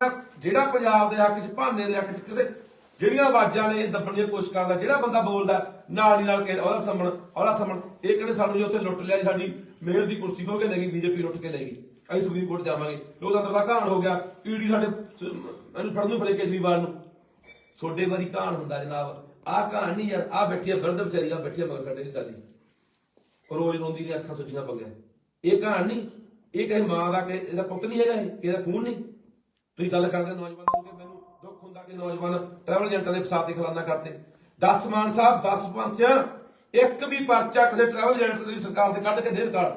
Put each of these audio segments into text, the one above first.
ਜਿਹੜਾ ਪੰਜਾਬ ਦੇ ਹੱਕ 'ਚ, ਭਾਨੇ ਦੇ ਹੱਕ 'ਚ ਕਿਸੇ ਜਿਹੜੀਆਂ ਆਵਾਜ਼ਾਂ ਨੇ ਇਹ ਦੱਬਣ ਦੀ ਕੋਸ਼ਿਸ਼ ਕਰਦਾ ਜਿਹੜਾ ਬੰਦਾ ਬੋਲਦਾ ਨਾਲ ਦੀ ਨਾਲ ਕਿ ਉਹਦਾ ਸਮਣ ਉਹਦਾ ਸਮਣ ਇਹ ਕਹਿੰਦੇ ਸਾਨੂੰ ਜੇ ਉੱਥੇ ਲੁੱਟ ਲਿਆ ਜੀ ਸਾਡੀ ਮੇਅਰ ਦੀ ਕੁਰਸੀ ਖੋ ਕੇ ਲੈ ਗਈ, ਬੀਜੇਪੀ ਲੁੱਟ ਕੇ ਲੈ ਗਈ, ਅਸੀਂ ਸੁਪਰੀਮ ਕੋਰਟ ਜਾਵਾਂਗੇ, ਲੋਕਤੰਤਰ ਦਾ ਘਾਣ ਹੋ ਗਿਆ ਈਡੀ ਸਾਡੇ ਇਹਨੂੰ ਫੜਨ ਨੂੰ ਫੜੇ ਕੇਜਰੀਵਾਲ ਨੂੰ। ਛੋਡੇ ਵਾਰੀ ਘਾਣ ਹੁੰਦਾ ਜਨਾਬ, ਆਹ ਘਾਣ ਨਹੀਂ ਯਾਰ, ਆਹ ਬੈਠੀ ਆ ਬਿਰਧ ਵਿਚਾਰੀ ਆ ਬੈਠੀ ਆ ਮਗਰ ਸਾਡੇ ਦੀ ਦਾਦੀ। ਰੋਜ਼ ਰੋਂਦੀ ਦੀਆਂ ਅੱਖਾਂ ਸੁੱਜੀਆਂ ਪਈਆਂ। ਇਹ ਘਾਣ ਨਹੀਂ, ਇਹ ਕਹੇ ਮਾਂ ਦਾ ਕਿ ਇਹਦਾ ਪੁੱਤ ਨਹੀਂ ਹੈਗਾ ਇਹ ਇਹਦਾ ਖੂਨ ਨਹੀਂ। ਤੁਸੀਂ ਗੱਲ ਕਰਦੇ ਹੋ ਨੌਜਵਾਨਾਂ ਨੂੰ ਕਿ ਮੈਨੂੰ ਦੁੱਖ ਹੁੰਦਾ ਕਿ ਨੌਜਵਾਨ ਟਰੈਵਲ ਏਜੰਟਾਂ ਦੇ ਫਸਾਦ ਦੇ ਖਿਲਾਨਾ ਕਰਦੇ। 10 ਮਾਨ ਸਾਹਿਬ 10 ਪੰਚਾਂ ਇੱਕ ਵੀ ਪਰਚਾ ਕਿਸੇ ਟਰੈਵਲ ਏਜੰਟ ਦੀ ਸਰਕਾਰ ਤੇ ਕੱਢ ਕੇ ਦੇਰ ਕਾੜ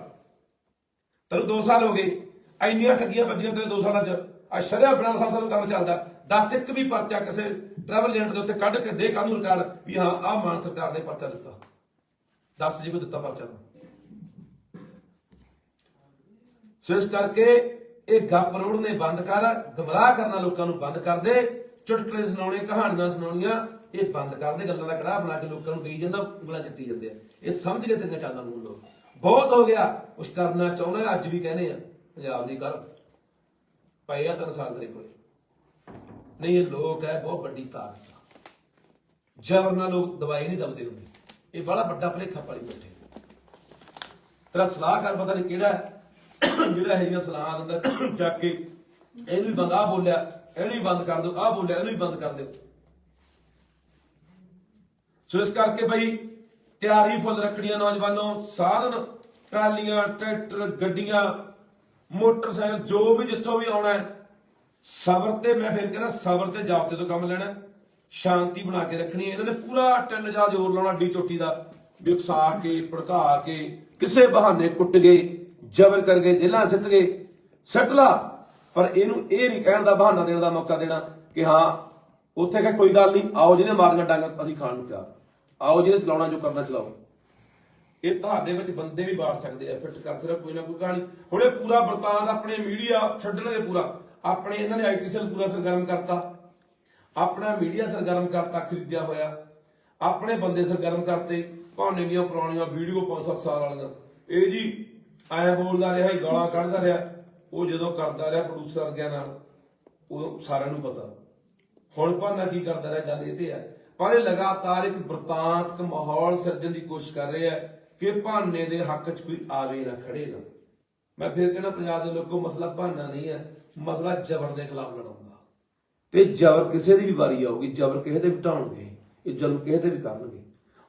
ਤੈਨੂੰ 2 ਸਾਲ ਹੋ ਗਏ। ਇੰਨੀਆਂ ਠੱਗੀਆਂ ਵੱਜੀਆਂ ਤੇਰੇ 2 ਸਾਲਾਂ ਚ। ਆ ਸ਼ਰਿਆ ਬਣਾ ਸਾਲ ਸਾਲ ਕੰਮ ਚੱਲਦਾ। 10 ਇੱਕ ਵੀ ਪਰਚਾ ਕਿਸੇ ਟਰੈਵਲ ਏਜੰਟ ਦੇ ਉੱਤੇ ਕੱਢ ਕੇ ਦੇ ਕਾਨੂੰਨ ਰਿਕਾਰਡ ਵੀ ਹਾਂ, ਆਹ ਮਾਨ ਸਰਕਾਰ ਨੇ ਪਰਚਾ ਦਿੱਤਾ। 10 ਜੀ ਕੋ ਦਿੱਤਾ ਪਰਚਾ। ਸੋ ਇਸ ਕਰਕੇ ਇਹ ਗੱਪ ਰੋੜਨੇ ਬੰਦ ਕਰ ਗਮਰਾਹ ਕਰਨਾ ਲੋਕਾਂ ਨੂੰ ਬੰਦ ਕਰ ਦੇ ਚੁਟਕਲੇ ਸੁਣਾਉਣੇ ਕਹਾਣੀਆਂ ਸੁਣਾਉਣੀਆਂ ਇਹ ਬੰਦ ਕਰ ਦੇ ਗੱਲਾਂ ਦਾ ਕੜਾਹ ਬਣਾ ਕੇ ਲੋਕਾਂ ਨੂੰ ਦੇਈ ਜਾਂਦਾ ਉਂਗਲਾਂ ਚੱਟੀ ਜਾਂਦੇ ਆ। ਇਹ ਸਮਝ ਕੇ ਤੇਰੀਆਂ ਚਾਲਾਂ ਨੂੰ ਲੋਕ ਬਹੁਤ ਹੋ ਗਿਆ ਕੁਛ ਕਰਨਾ ਚਾਹੁੰਦਾ ਅੱਜ ਵੀ ਕਹਿੰਦੇ ਆ ਪੰਜਾਬ ਦੀ ਕਰ। ਪਏ ਆ ਤਿੰਨ ਸਾਲ ਤੇਰੇ ਕੋਲੇ। ਨਹੀਂ ਇਹ ਲੋਕ ਹੈ ਬਹੁਤ ਵੱਡੀ ਤਾਕਤ ਜ਼ਬਰ ਨਾਲ ਲੋਕ ਦਵਾਈ ਨਹੀਂ ਦਬਦੇ ਹੁੰਦੇ। ਇਹ ਬੜਾ ਵੱਡਾ ਭਲੇਖਾ ਪਾਲੀ ਬੈਠੇ। ਤੇਰਾ ਸਲਾਹਕਾਰ ਪਤਾ ਨਹੀਂ ਕਿਹੜਾ ਹੈ, ਜਿਹੜਾ ਇਹ ਜਿਹੀਆਂ ਸਲਾਹਾਂ ਦਿੰਦਾ, ਚੱਕ ਕੇ ਇਹਨੂੰ ਵੀ ਬੰਦ ਆ ਬੋਲਿਆ, ਇਹਨੂੰ ਵੀ ਬੰਦ ਕਰ ਦਿਓ ਆ ਬੋਲਿਆ, ਇਹਨੂੰ ਵੀ ਬੰਦ ਕਰ ਦਿਓ। ਸੋ ਇਸ ਕਰਕੇ ਬਈ ਤਿਆਰੀ ਫੁੱਲ ਰੱਖਣੀਆਂ ਨੌਜਵਾਨੋ, ਸਾਧਨ, ਟਰਾਲੀਆਂ, ਟਰੈਕਟਰ, ਗੱਡੀਆਂ, ਮੋਟਰਸਾਈਕਲ, ਜੋ ਵੀ ਜਿੱਥੋਂ ਵੀ ਆਉਣਾ ਹੈ, ਸਬਰ ਤੇ ਮੈਂ ਫਿਰ ਕਹਿੰਦਾ ਸਬਰ ਤੇ ਜਾਬਤੇ ਤੋਂ ਕੰਮ ਲੈਣਾ ਸ਼ਾਂਤੀ ਬਣਾ ਕੇ ਰੱਖਣੀ ਹੈ। ਇਹਨਾਂ ਨੇ ਪੂਰਾ ਟਿੰਨ ਜਾ ਜ਼ੋਰ ਲਾਉਣਾ ਡੀ ਚੋਟੀ ਦਾ, ਵੀ ਉਕਸਾ ਕੇ, ਭੜਕਾ ਕੇ, ਕਿਸੇ ਬਹਾਨੇ ਕੁੱਟ ਗਏ ਜ਼ਬਰ ਕਰ ਗਏ ਜੇਲਾਂ ਸਿੱਟ ਗਏ, ਸੱਟ ਪਰ ਇਹਨੂੰ ਇਹ ਨਹੀਂ ਕਹਿਣ ਦਾ ਬਹਾਨਾ ਦੇਣ ਦਾ ਮੌਕਾ ਦੇਣਾ ਕਿ ਹਾਂ, ਉੱਥੇ ਕਹ ਕੋਈ ਗੱਲ ਨਹੀਂ, ਆਓ ਜਿਹਨੇ ਮਾਰੀਆਂ ਡਾਂਗਾ, ਅਸੀਂ ਖਾਣ ਨੂੰ ਤਿਆਰ। ਆਓ ਜਿਹਨੇ ਚਲਾਉਣਾ, ਜੋ ਕਰਨਾ ਚਲਾਓ। ਇਹ ਤੁਹਾਡੇ ਵਿੱਚ ਬੰਦੇ ਵੀ ਬਾੜ ਸਕਦੇ ਆ, ਫਿੱਟ ਕਰ ਸਿਰਫ ਕੋਈ ਨਾ ਕੋਈ ਕਹਾਣੀ। ਹੁਣ ਇਹ ਪੂਰਾ ਵਰਤਾਂਤ ਆਪਣੇ ਮੀਡੀਆ ਛੱਡਣਗੇ ਪੂਰਾ। ਆਪਣੇ ਇਹਨਾਂ ਨੇ ਆਈਟੀ ਸੈੱਲ ਪੂਰਾ ਸਰਗਰਮ ਕਰਤਾ। ਆਪਣਾ ਮੀਡੀਆ ਸਰਗਰਮ ਕਰਤਾ, ਖਰੀਦਿਆ ਹੋਇਆ। ਆਪਣੇ ਬੰਦੇ ਸਰਗਰਮ ਕਰਤੇ। ਭਾਣੇ ਦੀਆਂ ਪੁਰਾਣੀਆਂ ਵੀਡੀਓ 5-7 ਸਾਲ ਵਾਲੀਆਂ। ਇਹ ਜੀ ਐ ਬੋਲਦਾ ਰਿਹਾ ਇਹ ਗਾਲਾਂ ਕੱਢਦਾ ਰਿਹਾ। ਉਹ ਜਦੋਂ ਕਰਦਾ ਰਿਹਾ ਪ੍ਰੋਡਿਊਸਰ ਵਰਗਿਆਂ ਨਾਲ ਉਹ ਸਾਰਿਆਂ ਨੂੰ ਪਤਾ। ਹੁਣ ਭਾਨਾ ਕੀ ਕਰਦਾ ਰਿਹਾ, ਗੱਲ ਇਹ ਤੇ ਹੈ। ਪਰ ਇਹ ਲਗਾਤਾਰ ਇੱਕ ਵਰਤਾਂਤਕ ਮਾਹੌਲ ਸਿਰਜਣ ਦੀ ਕੋਸ਼ਿਸ਼ ਕਰ ਰਿਹਾ ਕਿ ਭਾਨੇ ਦੇ ਹੱਕ 'ਚ ਕੋਈ ਆਵੇ ਨਾ ਖੜੇ ਨਾ। ਮੈਂ ਫਿਰ ਕਹਿੰਦਾ, ਪੰਜਾਬ ਦੇ ਲੋਕੋ, ਮਸਲਾ ਭਾਨਾ ਨਹੀਂ ਹੈ। ਮਸਲਾ ਜ਼ਬਰ ਦੇ ਖਿਲਾਫ ਲੜਾਉਂਦਾ ਤੇ ਜ਼ਬਰ ਕਿਸੇ ਦੀ ਵੀ ਵਾਰੀ ਆਊਗੀ, ਜ਼ਬਰ ਕਿਸੇ ਤੇ ਵੀ ਢਾਉਣਗੇ ਇਹ ਜ਼ੁਲਮ ਕਿਸੇ ਤੇ ਵੀ ਕਰਨਗੇ।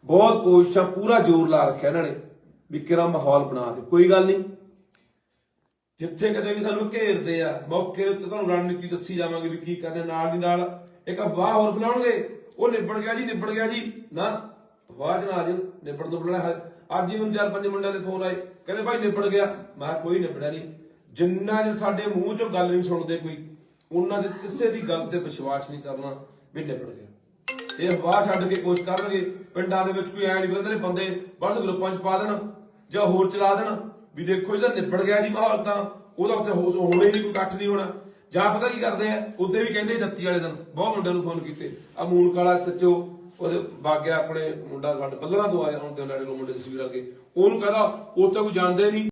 ਬਹੁਤ ਕੋਸ਼ਿਸ਼ਾਂ ਪੂਰਾ ਜ਼ੋਰ ਲਾ ਰੱਖਿਆ ਇਹਨਾਂ ਨੇ। ਵੀ ਕਿਹੜਾ ਮਾਹੌਲ ਬਣਾ ਦੇ ਕੋਈ ਗੱਲ ਨਹੀਂ। ਜਿੱਥੇ ਕਿਤੇ ਵੀ ਸਾਨੂੰ ਘੇਰਦੇ ਆ, ਮੌਕੇ ਉੱਤੇ ਤੁਹਾਨੂੰ ਰਣਨੀਤੀ ਦੱਸੀ ਜਾਵਾਂਗੇ ਵੀ ਕੀ ਕਰਨੇ ਨਾਲ ਦੀ ਨਾਲ ਇੱਕ ਅਫਵਾਹ ਹੋਰ ਬੁਲਾਉਣਗੇ ਉਹ ਨਿਬੜ ਗਿਆ ਜੀ, ਨਿਬੜ ਗਿਆ ਜੀ। ਨਾ, ਅਫਵਾਹ ਚ ਨਾ ਨਿਬੜ ਤੋਂ ਬੁਲਾਣਾ ਅੱਜ ਹੀ ਹੁਣ ਚਾਰ ਪੰਜ ਮੁੰਡਿਆਂ ਦੇ ਫੋਨ ਆਏ। ਕਹਿੰਦੇ ਭਾਈ ਨਿਬੜ ਗਿਆ। ਮੈਂ ਕਿਹਾ ਕੋਈ ਨਿਬੜਿਆ ਨਹੀਂ। ਜਿੰਨਾ ਜੇ ਸਾਡੇ ਮੂੰਹ ਚੋਂ ਗੱਲ ਨਹੀਂ ਸੁਣਦੇ ਕੋਈ, ਉਹਨਾਂ ਦੇ ਕਿਸੇ ਦੀ ਗੱਲ ਤੇ ਵਿਸ਼ਵਾਸ ਨਹੀਂ ਕਰਨਾ ਵੀ ਨਿਬੜ ਗਿਆ। ਇਹ ਅਫਵਾਹ ਛੱਡ ਕੇ ਕੋਸ਼ਿਸ਼ ਕਰਨਗੇ। ਪਿੰਡਾਂ ਦੇ ਵਿੱਚ ਕੋਈ ਐ ਨਹੀਂ ਕਹਿੰਦੇ ਬੰਦੇ ਬਸ ਗਰੁੱਪਾਂ 'ਚ ਪਾ ਦੇਣ। ਜਾਂ ਹੋਰ ਚਲਾ ਦੇਣ। ਵੀ ਦੇਖੋ ਇਹਦਾ ਨਿਬੜ ਗਿਆ ਜੀ ਮਾਹੌਲ ਤਾਂ ਉਹਦਾ ਉੱਥੇ ਹੋਣਾ ਹੀ ਨਹੀਂ, ਕੋਈ ਇਕੱਠ ਨਹੀਂ ਹੋਣਾ। ਜਾਂ ਪਤਾ ਕੀ ਕਰਦੇ ਆ, ਉੱਤੇ ਵੀ ਕਹਿੰਦੇ 31 ਵਾਲੇ ਦਿਨ, ਬਹੁਤ ਮੁੰਡਿਆਂ ਨੂੰ ਫੋਨ ਕੀਤੇ। ਆ ਮੂਨ ਕਾਲਾ ਸੱਚੋ ਉਹਦੇ ਬਾਗਿਆ ਆਪਣੇ ਮੁੰਡਾ ਸਾਡੇ ਬੱਲਰਾਂ ਤੋਂ ਆਇਆ, ਹੁਣ ਤੇ ਲੜੇ ਲੋ ਮੁੰਡੇ ਤਸਵੀਰ ਆ ਕੇ। ਉਹਨੂੰ ਕਹਦਾ, ਉਹ ਤਾਂ ਕੋਈ ਜਾਣਦੇ ਨਹੀਂ।